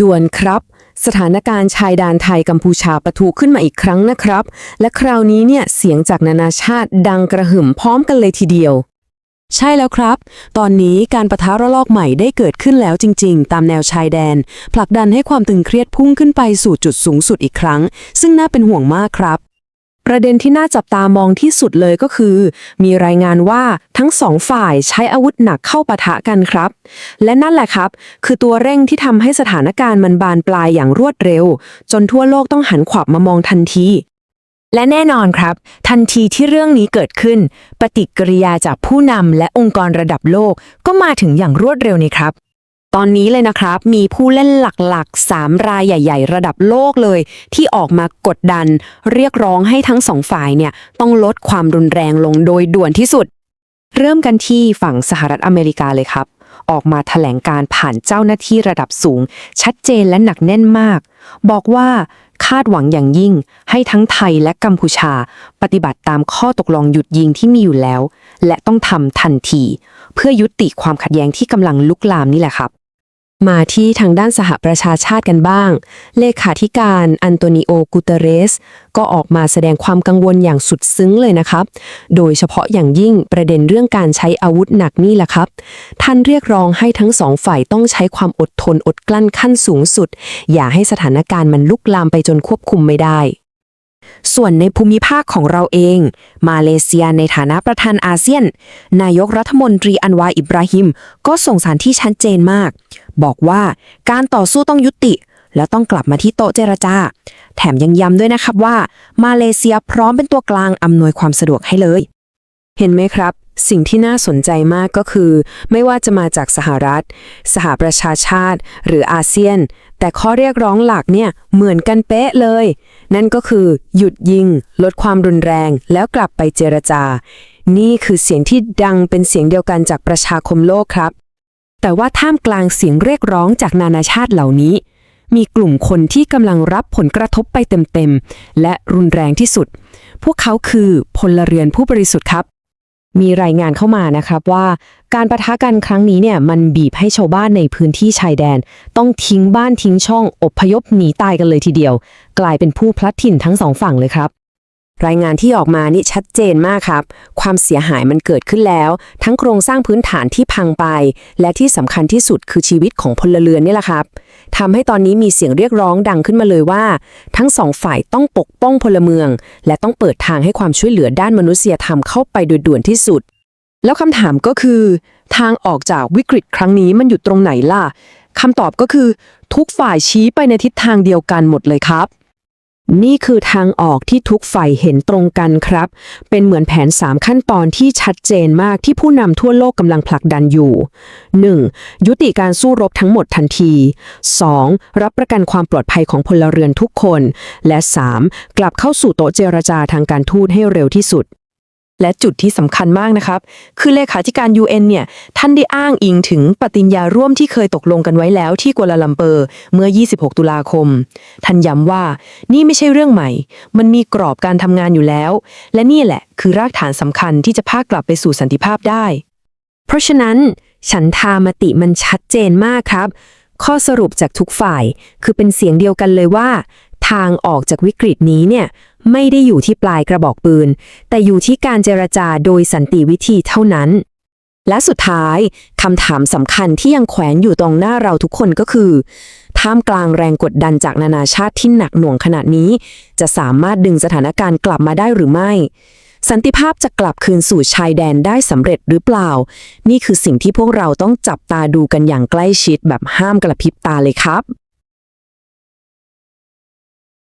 ด่วนครับ สถานการณ์ชายแดนไทยกัมพูชาปะทุขึ้นมาอีกครั้งนะครับ และคราวนี้เนี่ยเสียงจากนานาชาติดังกระหึ่มพร้อมกันเลยทีเดียว ใช่แล้วครับ ตอนนี้การประทะระลอกใหม่ได้เกิดขึ้นแล้วจริง ๆ ตามแนวชายแดน ผลักดันให้ความตึงเครียดพุ่งขึ้นไปสู่จุดสูงสุดอีกครั้ง ซึ่งน่าเป็นห่วงมากครับ ประเด็นที่น่าจับตามองที่สุดเลยก็คือ มีรายงานว่าทั้งสองฝ่ายใช้อาวุธหนักเข้าปะทะกันครับ และนั่นแหละครับ คือตัวเร่งที่ทำให้สถานการณ์มันบานปลายอย่างรวดเร็ว จนทั่วโลกต้องหันขวับมามองทันที และแน่นอนครับ ทันทีที่เรื่องนี้เกิดขึ้น ปฏิกิริยาจากผู้นำและองค์กรระดับโลกก็มาถึงอย่างรวดเร็วนี่ครับ ตอนนี้เลยนะครับ มีผู้เล่นหลักๆ 3 รายใหญ่ ๆ ระดับโลกเลย ที่ออกมากดดัน เรียกร้องให้ทั้งสองฝ่ายเนี่ยต้องลดความรุนแรงลงโดยด่วนที่สุด เริ่มกันที่ฝั่งสหรัฐอเมริกาเลยครับ ออกมาแถลงการผ่านเจ้าหน้าที่ระดับสูง ชัดเจนและหนักแน่นมาก บอกว่าคาดหวังอย่างยิ่ง ให้ทั้งไทยและกัมพูชา ปฏิบัติตามข้อตกลงหยุดยิงที่มีอยู่แล้ว และต้องทำทันที เพื่อยุติความขัดแย้งที่กำลังลุกลามนี่แหละครับ มาที่ทางด้านสหประชาชาติกันบ้าง เลขาธิการอันโตนิโอกูเตเรส ก็ออกมาแสดงความกังวลอย่างสุดซึ้งเลยนะครับ โดยเฉพาะอย่างยิ่งประเด็นเรื่องการใช้อาวุธหนักนี่แหละครับ ท่านเรียกร้องให้ทั้งสองฝ่ายต้องใช้ความอดทนอดกลั้นขั้นสูงสุด อย่าให้สถานการณ์มันลุกลามไปจนควบคุมไม่ได้ส่วนในภูมิภาคของเราเอง มาเลเซียในฐานะประธานอาเซียน นายกรัฐมนตรีอันวาอิบราฮิม ก็ส่งสารที่ชัดเจนมาก บอกว่าการต่อสู้ต้องยุติ และต้องกลับมาที่โต๊ะเจรจา แถมยังย้ำด้วยนะครับว่า มาเลเซียพร้อมเป็นตัวกลางอำนวยความสะดวกให้เลย เห็นไหมครับ สิ่งที่น่าสนใจมากก็คือ ไม่ว่าจะมาจากสหรัฐ สหประชาชาติ หรืออาเซียน แต่ข้อเรียกร้องหลักเนี่ยเหมือนกันเป๊ะเลย นั่นก็คือหยุดยิง ลดความรุนแรง แล้วกลับไปเจรจานี่คือเสียงที่ดังเป็นเสียงเดียวกันจากประชาคมโลกครับ แต่ว่าท่ามกลางเสียงเรียกร้องจากนานาชาติเหล่านี้ มีกลุ่มคนที่กำลังรับผลกระทบไปเต็มๆ และรุนแรงที่สุด พวกเขาคือพลเรือนผู้บริสุทธิ์ครับ มีรายงานเข้ามานะครับว่าการประทะกันครั้งนี้เนี่ยมันบีบให้ชาวบ้านในพื้นที่ชายแดน ต้องทิ้งบ้านทิ้งช่องอพยพหนีตายกันเลยทีเดียว กลายเป็นผู้พลัดถิ่นทั้งสองฝั่งเลยครับ รายงานที่ออกมานี่ชัดเจนมากครับ ความเสียหายมันเกิดขึ้นแล้ว ทั้งโครงสร้างพื้นฐานที่พังไป และที่สำคัญที่สุดคือชีวิตของพลเรือนนี่แหละครับทำให้ตอนนี้มีเสียงเรียกร้องดังขึ้นมาเลยว่า ทั้งสองฝ่ายต้องปกป้องพลเมือง และต้องเปิดทางให้ความช่วยเหลือด้านมนุษยธรรมเข้าไปโดยด่วนที่สุด แล้วคำถามก็คือ ทางออกจากวิกฤตครั้งนี้มันอยู่ตรงไหนล่ะคำตอบก็คือ ทุกฝ่ายชี้ไปในทิศทางเดียวกันหมดเลยครับ นี่คือทางออกที่ทุกฝ่ายเห็นตรงกันครับ เป็นเหมือนแผน 3 ขั้นตอนที่ชัดเจนมากที่ผู้นำทั่วโลกกำลังผลักดันอยู่ 1. ยุติการสู้รบทั้งหมดทันที 2. รับประกันความปลอดภัยของพลเรือนทุกคน และ 3. กลับเข้าสู่โต๊ะเจรจาทางการทูตให้เร็วที่สุด และจุดที่สำคัญมากนะครับ คือเลขาธิการ UN เนี่ย ท่านได้อ้างอิงถึงปฏิญญาร่วมที่เคยตกลงกันไว้แล้วที่กัวลาลัมเปอร์เมื่อ 26 ตุลาคม ท่านย้ำว่า นี่ไม่ใช่เรื่องใหม่ มันมีกรอบการทำงานอยู่แล้ว และนี่แหละคือรากฐานสำคัญที่จะพากลับไปสู่สันติภาพได้ เพราะฉะนั้น ฉันทามติมันชัดเจนมากครับ ข้อสรุปจากทุกฝ่าย คือเป็นเสียงเดียวกันเลยว่า ทางออกจากวิกฤตนี้เนี่ยไม่ได้อยู่ที่ปลายกระบอกปืน แต่อยู่ที่การเจรจาโดยสันติวิธีเท่านั้น และสุดท้ายคำถามสำคัญที่ยังแขวนอยู่ตรงหน้าเราทุกคนก็คือ ท่ามกลางแรงกดดันจากนานาชาติที่หนักหน่วงขนาดนี้ จะสามารถดึงสถานการณ์กลับมาได้หรือไม่ สันติภาพจะกลับคืนสู่ชายแดนได้สำเร็จหรือเปล่า นี่คือสิ่งที่พวกเราต้องจับตาดูกันอย่างใกล้ชิดแบบห้ามกระพริบตาเลยครับ